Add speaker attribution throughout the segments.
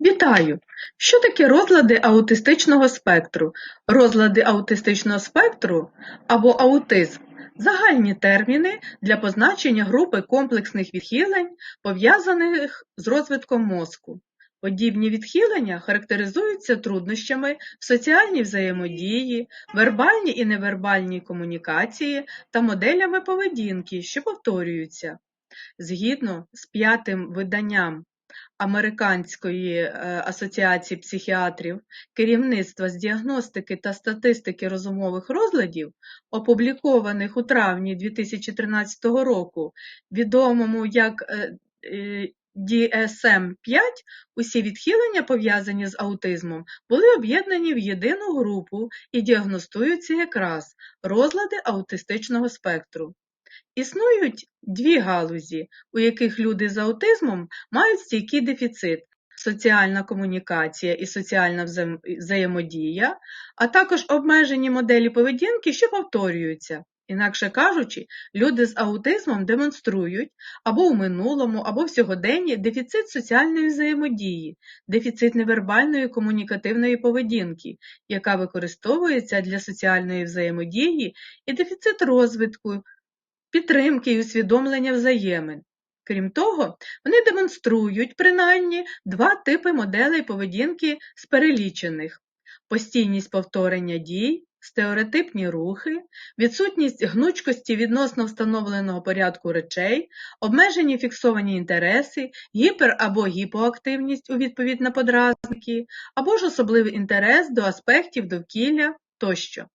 Speaker 1: Вітаю! Що таке розлади аутистичного спектру? Розлади аутистичного спектру або аутизм – загальні терміни для позначення групи комплексних відхилень, пов'язаних з розвитком мозку. Подібні відхилення характеризуються труднощами в соціальній взаємодії, вербальній і невербальній комунікації та моделями поведінки, що повторюються. Згідно з п'ятим виданням Американської е, асоціації психіатрів керівництва з діагностики та статистики розумових розладів, опублікованих у травні 2013 року, відомому як е, е, DSM-5, усі відхилення, пов'язані з аутизмом, були об'єднані в єдину групу і діагностуються якраз розлади аутистичного спектру. Існують дві галузі, у яких люди з аутизмом мають стійкий дефіцит – соціальна комунікація і соціальна взаємодія, а також обмежені моделі поведінки, що повторюються. Інакше кажучи, люди з аутизмом демонструють або у минулому, або в сьогоденні дефіцит соціальної взаємодії, дефіцит невербальної комунікативної поведінки, яка використовується для соціальної взаємодії, і дефіцит розвитку, підтримки і усвідомлення взаємин. Крім того, вони демонструють принаймні два типи моделей поведінки з перелічених – постійність повторення дій, стереотипні рухи, відсутність гнучкості відносно встановленого порядку речей, обмежені фіксовані інтереси, гіпер- або гіпоактивність у відповідь на подразники, або ж особливий інтерес до аспектів довкілля тощо.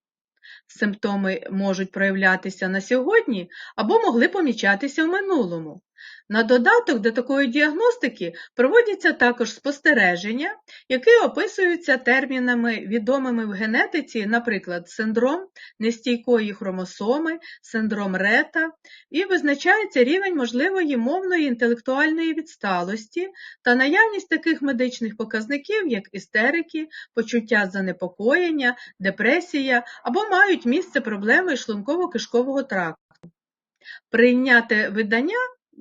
Speaker 1: Симптоми можуть проявлятися на сьогодні або могли помічатися в минулому. На додаток до такої діагностики проводяться також спостереження, які описуються термінами, відомими в генетиці, наприклад, синдром нестійкої хромосоми, синдром Рета, і визначається рівень можливої мовної інтелектуальної відсталості та наявність таких медичних показників, як істерики, почуття занепокоєння, депресія або мають місце проблеми шлунково-кишкового тракту. Прийняте видання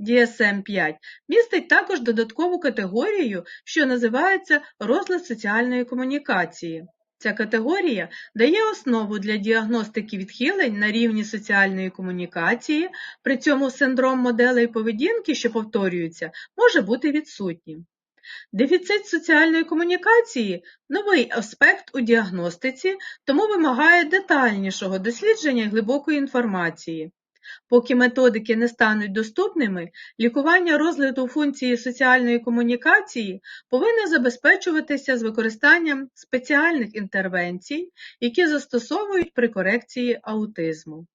Speaker 1: DSM-5 містить також додаткову категорію, що називається розлад соціальної комунікації. Ця категорія дає основу для діагностики відхилень на рівні соціальної комунікації, при цьому синдром моделей поведінки, що повторюються, може бути відсутнім. Дефіцит соціальної комунікації – новий аспект у діагностиці, тому вимагає детальнішого дослідження глибокої інформації. Поки методики не стануть доступними, лікування розладу функції соціальної комунікації повинне забезпечуватися з використанням спеціальних інтервенцій, які застосовують при корекції аутизму.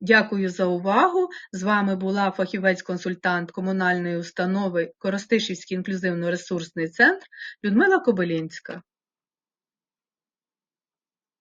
Speaker 1: Дякую за увагу. З вами була фахівець-консультант комунальної установи Коростишівський інклюзивно-ресурсний центр Людмила Кобилінська.